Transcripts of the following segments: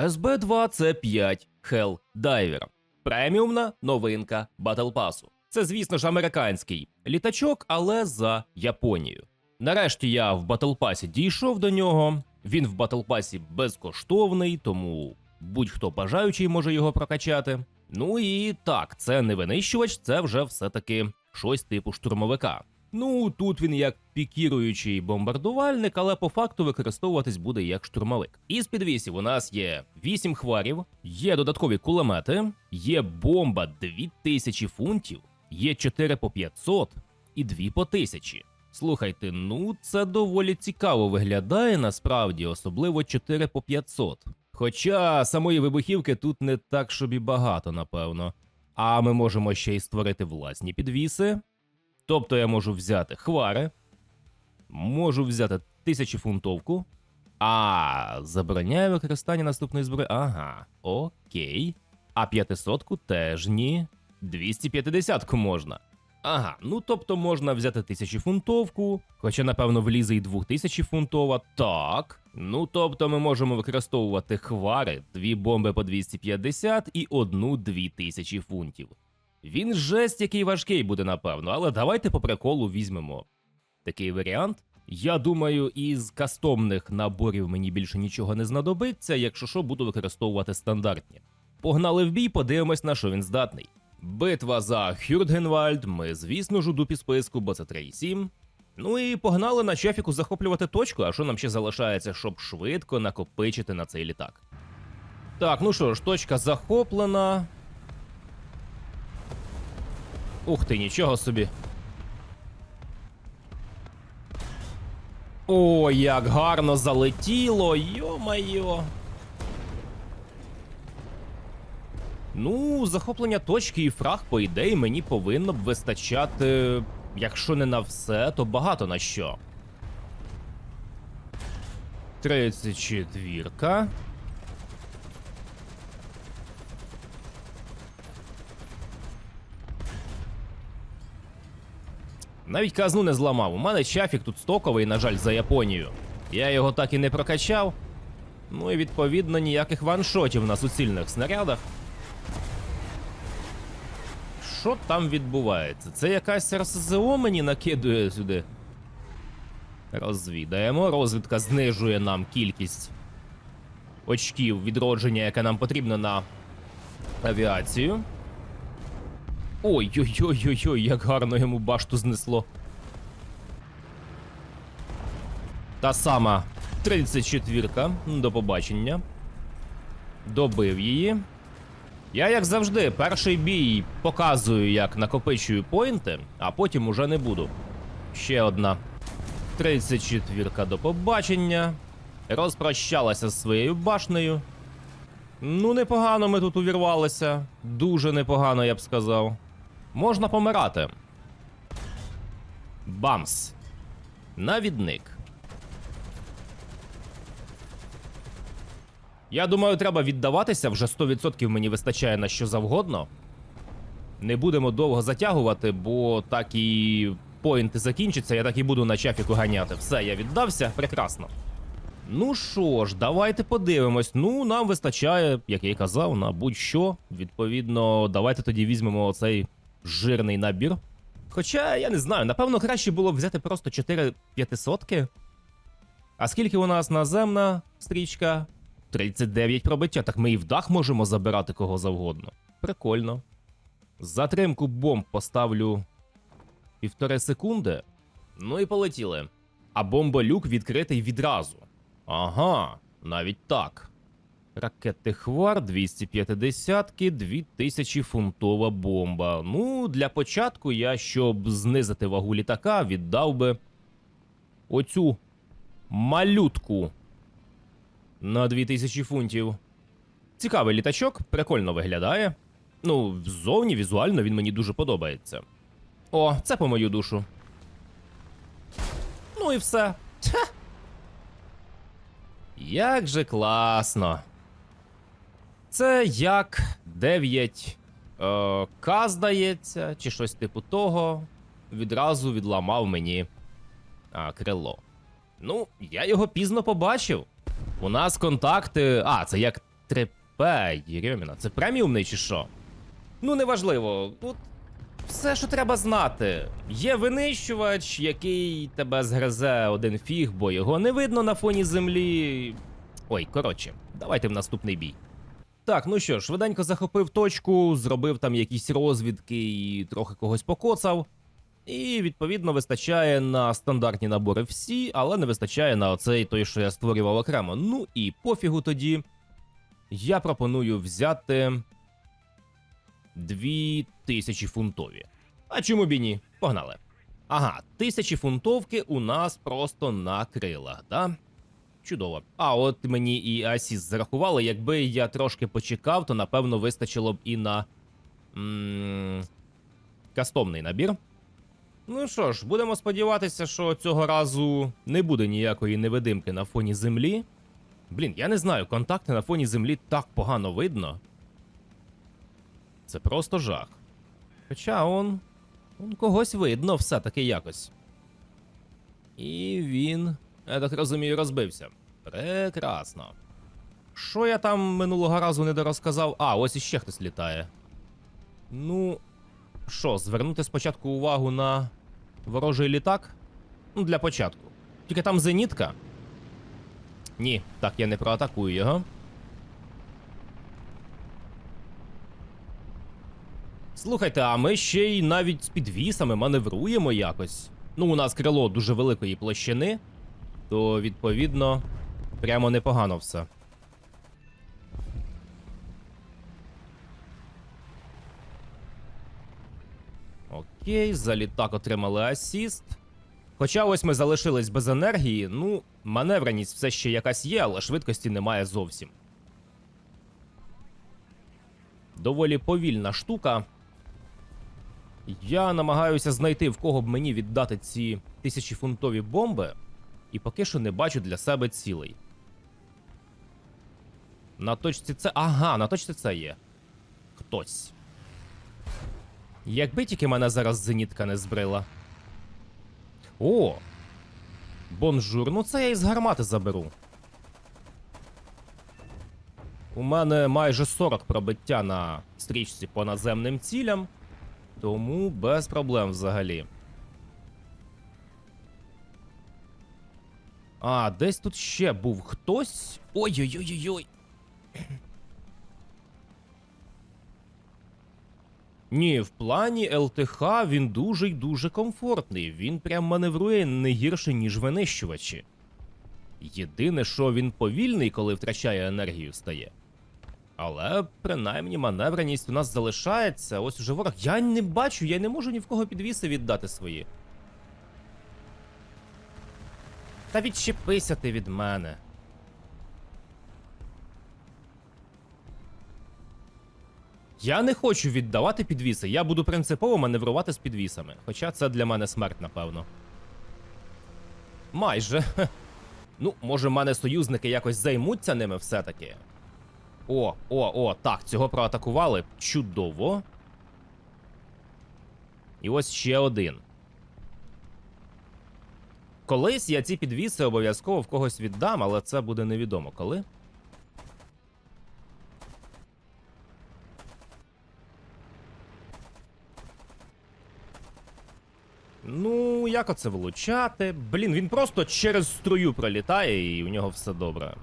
СБ2 це 5 Hell Diver. Преміумна новинка Pass. Це, звісно ж, американський літачок, але за Японію. Нарешті я в Pass дійшов до нього. Він в Pass безкоштовний, тому будь-хто бажаючий може його прокачати. Ну і так, це не винищувач, це вже все-таки щось типу штурмовика. Ну, тут він як пікіруючий бомбардувальник, але по факту використовуватись буде як штурмовик. Із підвісів у нас є 8 хварів, є додаткові кулемети, є бомба 2000 фунтів, є 4 по 500 і 2 по 1000. Слухайте, ну це доволі цікаво виглядає насправді, особливо 4 по 500. Хоча самої вибухівки тут не так, щоб і багато, напевно. А ми можемо ще й створити власні підвіси. Тобто я можу взяти хвари, можу взяти тисячефунтовку, а забороняє використання наступної зброї. Ага, окей. А 500-ку теж ні. 250-ку можна. Ага, ну тобто можна взяти тисячефунтовку, хоча, напевно, влізе і 2000-фунтова. Так. Ну тобто ми можемо використовувати хвари, дві бомби по 250 і одну 2000 фунтів. Він жесть який важкий буде, напевно, але давайте по приколу візьмемо такий варіант. Я думаю, із кастомних наборів мені більше нічого не знадобиться, якщо що, буду використовувати стандартні. Погнали в бій, подивимось, на що він здатний. Битва за Хюрдгенвальд, ми, звісно ж, у дупі списку, бо це 3,7. Ну і погнали на чефіку захоплювати точку, а що нам ще залишається, щоб швидко накопичити на цей літак. Так, ну що ж, точка захоплена. Ух ти, нічого собі. О, як гарно залетіло, йо-майо. Ну, захоплення точки і фраг, по ідеї, мені повинно б вистачати, якщо не на все, то багато на що. 34. Навіть казну не зламав. У мене чафік тут стоковий, на жаль, за Японію. Я його так і не прокачав. Ну і відповідно ніяких ваншотів на суцільних снарядах. Що там відбувається? Це якась РСЗО мені накидує сюди. Розвідаємо. Розвідка знижує нам кількість очків відродження, яке нам потрібно на авіацію. Ой-ой-ой-ой-ой, як гарно йому башту знесло. Та сама 34-ка. До побачення. Добив її. Я, як завжди, перший бій показую, як накопичую поінти, а потім уже не буду. Ще одна. 34-ка до побачення. Розпрощалася з своєю башнею. Ну, непогано ми тут увірвалися. Дуже непогано, я б сказав. Можна помирати. Бамс. Навідник. Я думаю, треба віддаватися, вже 100% мені вистачає на що завгодно. Не будемо довго затягувати, бо так і поінти закінчаться, я так і буду на чафіку ганяти. Все, я віддався, прекрасно. Ну що ж, давайте подивимось. Ну, нам вистачає, як я й казав, на будь-що. Відповідно, давайте тоді візьмемо оцей жирний набір. Хоча, я не знаю, напевно, краще було б взяти просто 4 п'ятисотки. А скільки у нас наземна стрічка? 39 пробиття. Так ми і в дах можемо забирати кого завгодно. Прикольно. Затримку бомб поставлю півтори секунди. Ну і полетіли. А бомболюк відкритий відразу. Ага, навіть так. Ракети Хвар 250-ки, 2000 фунтова бомба. Ну, для початку я, щоб знизити вагу літака, віддав би оцю малютку на 2000 фунтів. Цікавий літачок, прикольно виглядає. Ну, ззовні, візуально він мені дуже подобається. О, це по мою душу. Ну і все. Тьха. Як же класно. Це як 9 е, К, здається, чи щось типу того. Відразу відламав мені а, крило. Ну, я його пізно побачив. У нас контакти. А, це як 3П, Єрьоміна. Це преміумний чи що? Ну, неважливо. Тут все, що треба знати. Є винищувач, який тебе згризе один фіг, бо його не видно на фоні землі. Ой, коротше, давайте в наступний бій. Так, ну що, швиденько захопив точку, зробив там якісь розвідки і трохи когось покоцав. І відповідно вистачає на стандартні набори всі, але не вистачає на оцей той, що я створював окремо. Ну і пофігу тоді. Я пропоную взяти. Дві тисячі фунтові. А чому б і ні? Погнали. Ага, тисячі фунтовки у нас просто на крилах, да? Чудово. А от мені і Асіс зарахували, якби я трошки почекав, то напевно вистачило б і на кастомний набір. Ну що ж, будемо сподіватися, що цього разу не буде ніякої невидимки на фоні землі. Блін, я не знаю, контакти на фоні землі так погано видно. Це просто жах. Хоча он. он когось видно все-таки якось. І він, я так розумію, розбився. Прекрасно. Що я там минулого разу не дорозказав? А, ось іще хтось літає. Ну, що, звернути спочатку увагу на ворожий літак? Ну, для початку. Тільки там зенітка. Ні, так я не проатакую його. Слухайте, а ми ще й навіть з підвісами маневруємо якось. Ну, у нас крило дуже великої площини, то відповідно прямо непогано все. Окей, за літак отримали асіст. Хоча ось ми залишились без енергії, ну, маневреність все ще якась є, але швидкості немає зовсім. Доволі повільна штука. Я намагаюся знайти, в кого б мені віддати ці тисячіфунтові бомби, і поки що не бачу для себе цілей. На точці це. Ага, на точці це є. Хтось. Якби тільки мене зараз зенітка не збрила. О! Бонжур, ну це я із гармати заберу. У мене майже 40 пробиття на стрічці по наземним цілям, тому без проблем взагалі. А, десь тут ще був хтось. Ой-ой-ой-ой. Ні, в плані ЛТХ він дуже й дуже комфортний. Він прям маневрує не гірше, ніж винищувачі. Єдине, що він повільний, коли втрачає енергію, стає. Але принаймні маневреність у нас залишається. Ось уже ворог. Я не бачу, я не можу ні в кого підвіси віддати свої. Та відчепися ти від мене. Я не хочу віддавати підвіси. Я буду принципово маневрувати з підвісами. Хоча це для мене смерть, напевно. Майже. Ну, може, в мене союзники якось займуться ними все-таки. О, о, о, так, цього проатакували. Чудово. І ось ще один. Колись я ці підвіси обов'язково в когось віддам, але це буде невідомо коли. Ну, як оце влучати? Блін, він просто через струю пролітає і у нього все добре.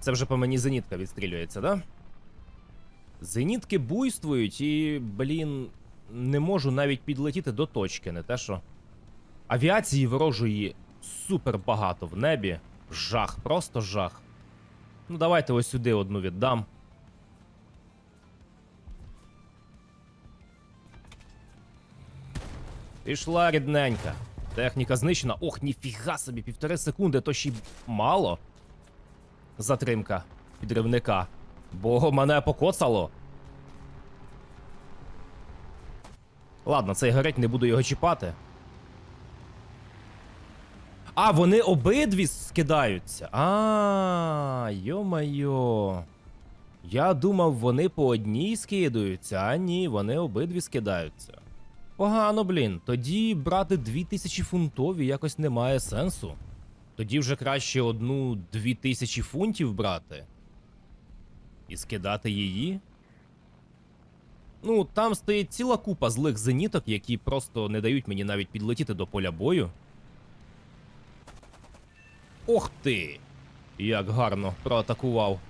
Це вже по мені зенітка відстрілюється, да? Зенітки буйствують і, блін, не можу навіть підлетіти до точки, не те що. Авіації ворожої супер багато в небі. Жах, просто жах. Ну, давайте ось сюди одну віддам. Пішла рідненька. Техніка знищена. Ох, ніфіга собі, півтори секунди, то ще й мало. Затримка підривника. Бо мене покоцало. Ладно, цей горить, не буду його чіпати. А, вони обидві скидаються. А, йо-майо. Я думав, вони по одній скидаються, а ні, вони обидві скидаються. Погано, блін. Тоді брати 2000 фунтові якось немає сенсу. Тоді вже краще одну-дві тисячі фунтів брати. І скидати її. Ну, там стоїть ціла купа злих зеніток, які просто не дають мені навіть підлетіти до поля бою. Ох ти! Як гарно проатакував.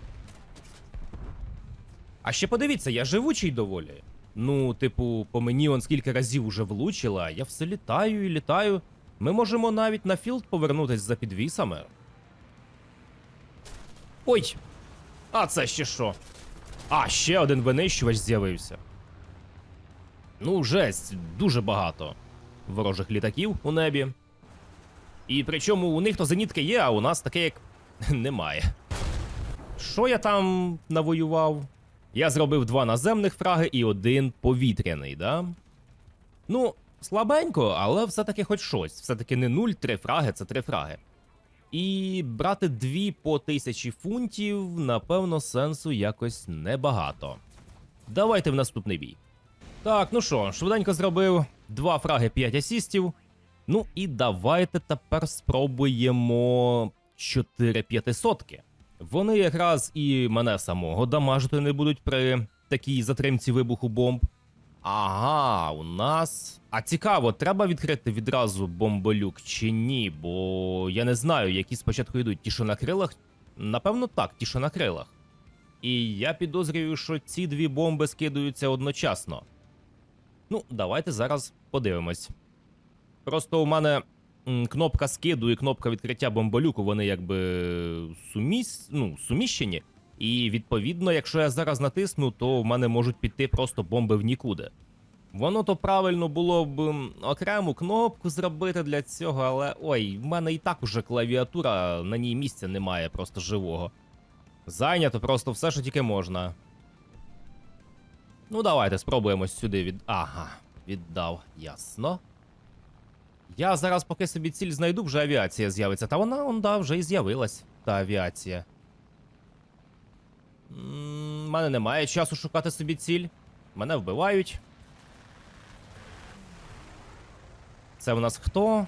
А ще подивіться, я живучий доволі. Ну, типу, по мені он скільки разів уже влучила, я все літаю і літаю. Ми можемо навіть на філд повернутись за підвісами. Ой! А це ще що? А, ще один винищувач з'явився. Ну, жесть, дуже багато ворожих літаків у небі. І причому у них то зенітки є, а у нас таке як немає. Що я там навоював? Я зробив два наземних фраги і один повітряний, да? Ну, слабенько, але все-таки хоч щось. Все-таки не нуль, три фраги це три фраги. І брати дві по тисячі фунтів, напевно, сенсу якось небагато. Давайте в наступний бій. Так, ну що, швиденько зробив два фраги 5 асістів. Ну і давайте тепер спробуємо 4 п'ятисотки. Вони якраз і мене самого дамажити не будуть при такій затримці вибуху бомб. Ага, у нас. А цікаво, треба відкрити відразу бомболюк чи ні, бо я не знаю, які спочатку йдуть ті, що на крилах. Напевно, так, ті, що на крилах. І я підозрюю, що ці дві бомби скидаються одночасно. Ну, давайте зараз подивимось. Просто у мене кнопка скиду і кнопка відкриття бомболюку, вони якби суміс... ну, суміщені. І відповідно, якщо я зараз натисну, то в мене можуть піти просто бомби в нікуди. Воно то правильно було б окрему кнопку зробити для цього, але ой, в мене і так уже клавіатура, на ній місця немає просто живого. Зайнято просто все, що тільки можна. Ну, давайте спробуємо сюди від. Ага, віддав, ясно. Я зараз, поки собі ціль знайду, вже авіація з'явиться. Та вона, он, да, вже і з'явилась, та авіація. У мене немає часу шукати собі ціль. Мене вбивають. Це в нас хто?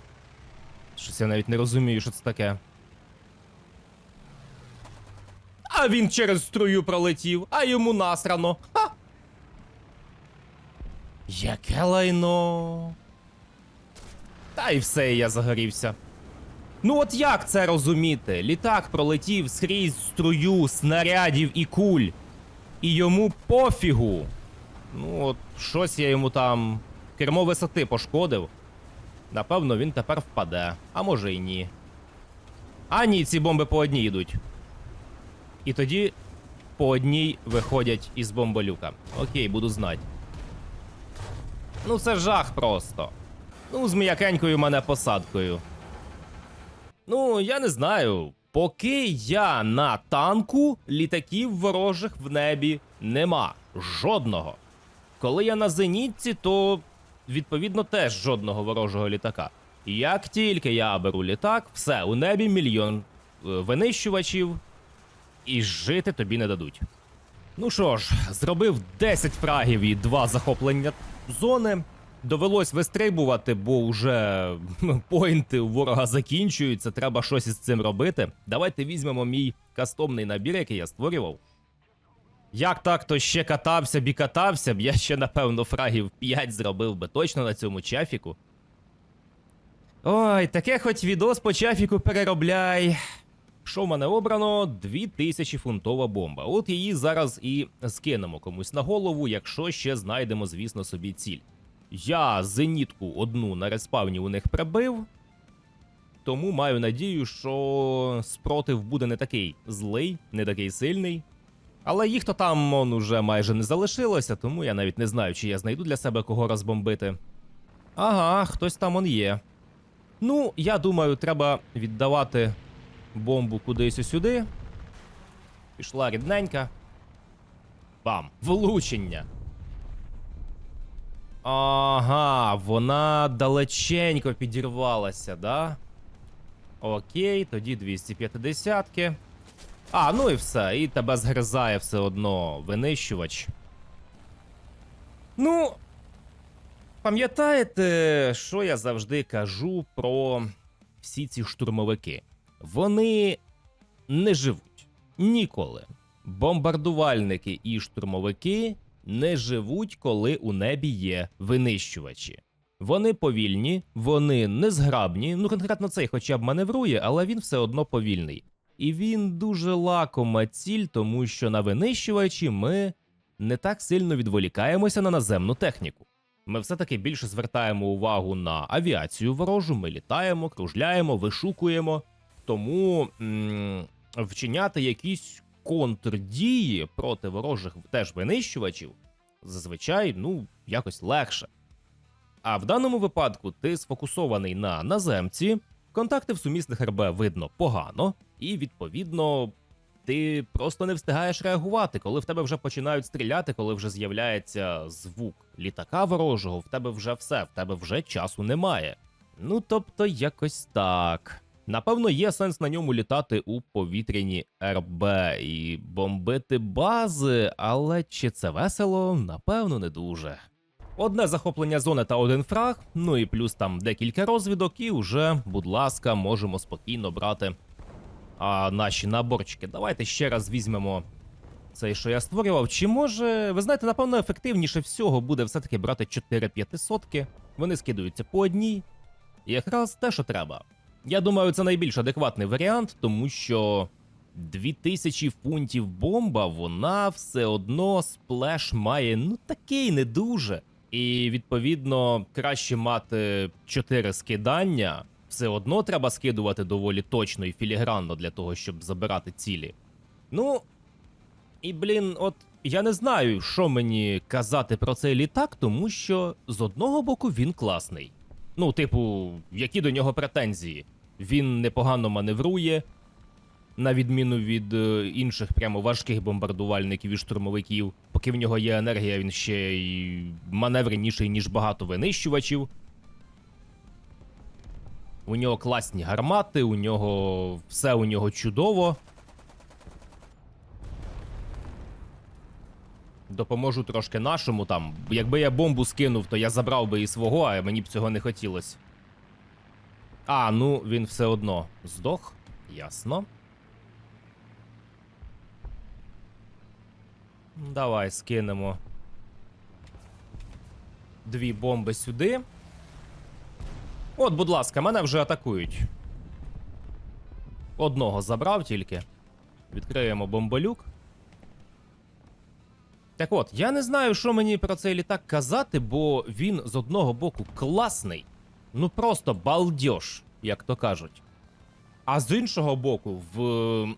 Щось я навіть не розумію, що це таке. А він через струю пролетів, а йому насрано. Яке лайно. Та й все, я загорівся. Ну от як це розуміти? Літак пролетів скрізь струю снарядів і куль. І йому пофігу. Ну, от щось я йому там кермо висоти пошкодив. Напевно, він тепер впаде, а може й ні. А ні, ці бомби по одній йдуть. І тоді по одній виходять із бомболюка. Окей, буду знати. Ну це жах просто. Ну, з м'якенькою мене посадкою. Ну, я не знаю. Поки я на танку, літаків ворожих в небі нема. Жодного. Коли я на зенітці, то відповідно теж жодного ворожого літака. Як тільки я беру літак, все, у небі мільйон е, винищувачів, і жити тобі не дадуть. Ну що ж, зробив 10 фрагів і 2 захоплення зони. Довелось вистрибувати, бо вже поінти у ворога закінчуються, треба щось із цим робити. Давайте візьмемо мій кастомний набір, який я створював. Як так, то ще катався б і катався б, я ще, напевно, фрагів 5 зробив би точно на цьому чафіку. Ой, таке хоч відос по чафіку переробляй. Що в мене обрано? 2000 фунтова бомба. От її зараз і скинемо комусь на голову, якщо ще знайдемо, звісно, собі ціль. Я зенітку одну на респавні у них прибив, тому маю надію, що спротив буде не такий злий, не такий сильний. Але їх то там он уже майже не залишилося, тому я навіть не знаю, чи я знайду для себе кого розбомбити. Ага, хтось там он є. Ну, я думаю, треба віддавати бомбу кудись сюди. Пішла рідненька. Бам! Влучення. Ага, вона далеченько підірвалася, да? Окей, тоді 250-ки. А, ну і все, і тебе згризає все одно винищувач. Ну, пам'ятаєте, що я завжди кажу про всі ці штурмовики? Вони не живуть ніколи. Бомбардувальники і штурмовики не живуть, коли у небі є винищувачі. Вони повільні, вони незграбні. Ну, конкретно цей хоча б маневрує, але він все одно повільний. І він дуже лакома ціль, тому що на винищувачі ми не так сильно відволікаємося на наземну техніку. Ми все-таки більше звертаємо увагу на авіацію ворожу, ми літаємо, кружляємо, вишукуємо. Тому вчиняти якісь контрдії проти ворожих теж винищувачів зазвичай ну якось легше. А в даному випадку ти сфокусований на наземці, контакти в сумісних РБ видно погано, і відповідно ти просто не встигаєш реагувати, коли в тебе вже починають стріляти, коли вже з'являється звук літака ворожого, в тебе вже все, в тебе вже часу немає. Ну тобто, якось так. Напевно, є сенс на ньому літати у повітряні РБ і бомбити бази, але чи це весело? Напевно, не дуже. Одне захоплення зони та один фраг, ну і плюс там декілька розвідок, і вже, будь ласка, можемо спокійно брати а, наші наборчики. Давайте ще раз візьмемо цей, що я створював. Чи може, ви знаєте, напевно, ефективніше всього буде все-таки брати 4 500 Вони скидаються по одній. І якраз те, що треба. Я думаю, це найбільш адекватний варіант, тому що 2000 фунтів бомба, вона все одно сплеш має ну такий не дуже. І відповідно краще мати 4 скидання. Все одно треба скидувати доволі точно і філігранно для того, щоб забирати цілі. Ну. І блін, от я не знаю, що мені казати про цей літак, тому що з одного боку він класний. Ну, типу, які до нього претензії? Він непогано маневрує, на відміну від е, інших прямо важких бомбардувальників і штурмовиків. Поки в нього є енергія, він ще й маневреніший, ніж багато винищувачів. У нього класні гармати, у нього все у нього чудово. Допоможу трошки нашому там. Якби я бомбу скинув, то я забрав би і свого, а мені б цього не хотілося. А, ну він все одно здох. Ясно. Давай скинемо. Дві бомби сюди. От, будь ласка, мене вже атакують. Одного забрав тільки. Відкриємо бомболюк. Так от, я не знаю, що мені про цей літак казати, бо він з одного боку класний. Ну просто балдеж, як то кажуть. А з іншого боку, в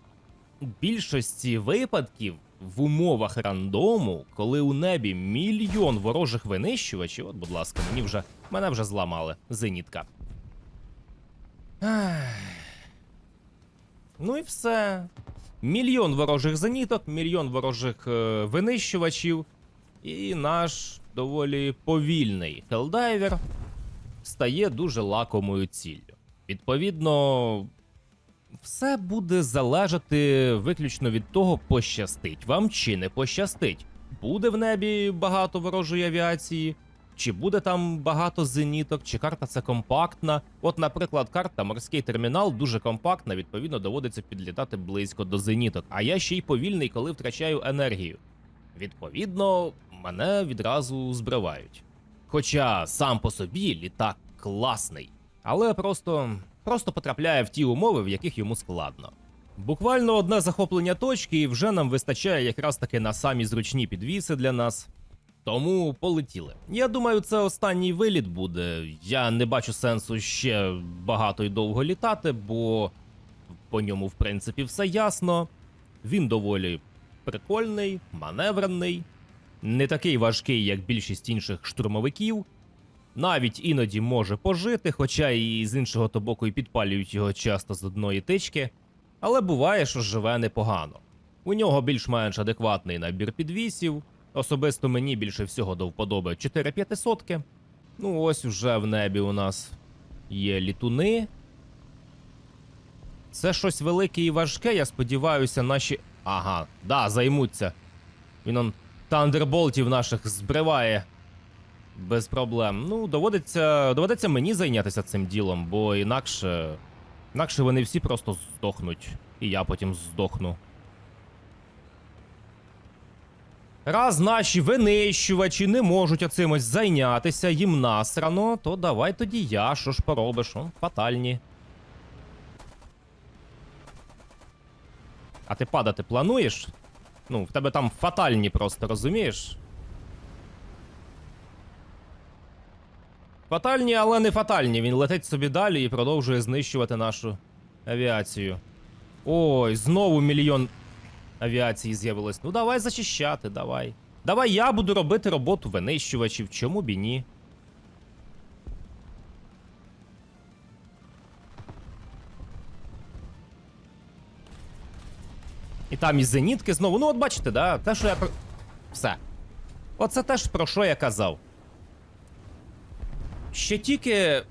більшості випадків, в умовах рандому, коли у небі мільйон ворожих винищувачів, от, будь ласка, мені вже мене вже зламали. Зенітка. Ну і все. Мільйон ворожих зеніток, мільйон ворожих е, винищувачів, і наш доволі повільний хелдайвер стає дуже лакомою ціллю. Відповідно, все буде залежати виключно від того, пощастить вам чи не пощастить. Буде в небі багато ворожої авіації, чи буде там багато зеніток, чи карта це компактна. От, наприклад, карта морський термінал дуже компактна, відповідно, доводиться підлітати близько до зеніток. А я ще й повільний, коли втрачаю енергію. Відповідно, мене відразу збривають. Хоча сам по собі літак класний, але просто, просто потрапляє в ті умови, в яких йому складно. Буквально одне захоплення точки, і вже нам вистачає якраз таки на самі зручні підвіси для нас. Тому полетіли. Я думаю, це останній виліт буде. Я не бачу сенсу ще багато і довго літати, бо по ньому, в принципі, все ясно. Він доволі прикольний, маневрений, не такий важкий, як більшість інших штурмовиків. Навіть іноді може пожити, хоча і з іншого то боку і підпалюють його часто з одної тички. Але буває, що живе непогано. У нього більш-менш адекватний набір підвісів. Особисто мені більше всього до вподоби 4500. Ну, ось уже в небі у нас є літуни. Це щось велике і важке, я сподіваюся, наші. Ага, да, займуться. Він он тандерболтів наших збриває. Без проблем. Ну, доводиться, доведеться мені зайнятися цим ділом, бо інакше Інакше вони всі просто здохнуть. І я потім здохну. Раз наші винищувачі не можуть оцим ось зайнятися, їм насрано, то давай тоді я, що ж поробиш, он фатальні. А ти падати плануєш? Ну, в тебе там фатальні просто, розумієш? Фатальні, але не фатальні. Він летить собі далі і продовжує знищувати нашу авіацію. Ой, знову мільйон авіації з'явилось. Ну давай зачищати, давай. Давай я буду робити роботу винищувачів, чому б і ні. Там і зенітки знову. Ну, от бачите, да? Те, що я про. Все. Оце теж про що я казав. Ще тільки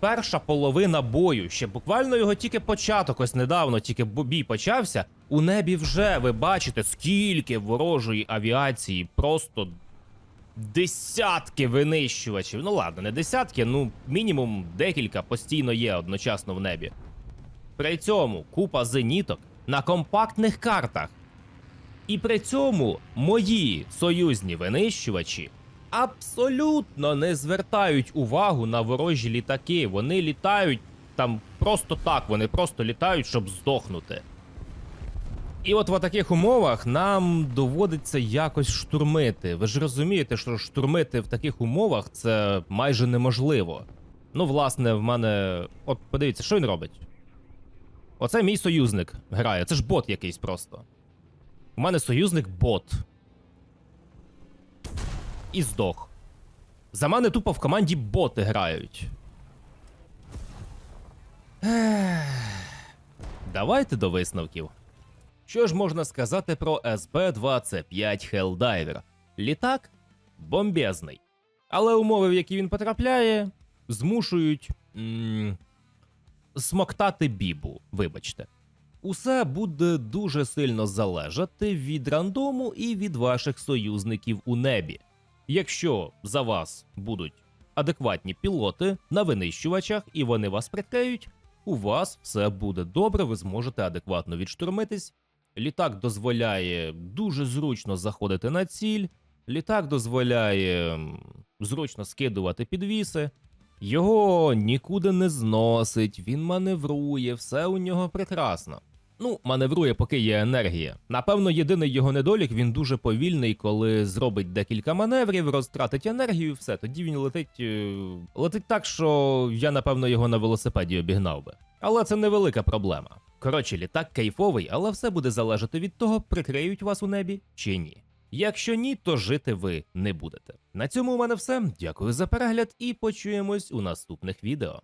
перша половина бою, ще буквально його тільки початок, ось недавно, тільки бій почався. У небі вже ви бачите, скільки ворожої авіації, просто десятки винищувачів. Ну ладно, не десятки, ну мінімум декілька постійно є одночасно в небі. При цьому купа зеніток на компактних картах. І при цьому мої союзні винищувачі абсолютно не звертають увагу на ворожі літаки. Вони літають там просто так, вони просто літають, щоб здохнути. І от в таких умовах нам доводиться якось штурмити. Ви ж розумієте, що штурмити в таких умовах це майже неможливо. Ну, власне, в мене. От подивіться, що він робить. Оце мій союзник грає. Це ж бот якийсь просто. У мене союзник бот. І здох. За мене тупо в команді боти грають. Давайте до висновків. Що ж можна сказати про СБ-25 Helldiver? Літак бомбезний. Але умови, в які він потрапляє, змушують м- смоктати бібу, вибачте. Усе буде дуже сильно залежати від рандому і від ваших союзників у небі. Якщо за вас будуть адекватні пілоти на винищувачах і вони вас прикриють, у вас все буде добре, ви зможете адекватно відштурмитись. Літак дозволяє дуже зручно заходити на ціль. Літак дозволяє зручно скидувати підвіси. Його нікуди не зносить, він маневрує, все у нього прекрасно. Ну, маневрує, поки є енергія. Напевно, єдиний його недолік він дуже повільний, коли зробить декілька маневрів, розтратить енергію, все. Тоді він летить. е, летить так, що я, напевно, його на велосипеді обігнав би. Але це невелика проблема. Коротше, літак кайфовий, але все буде залежати від того, прикриють вас у небі чи ні. Якщо ні, то жити ви не будете. На цьому у мене все. Дякую за перегляд і почуємось у наступних відео.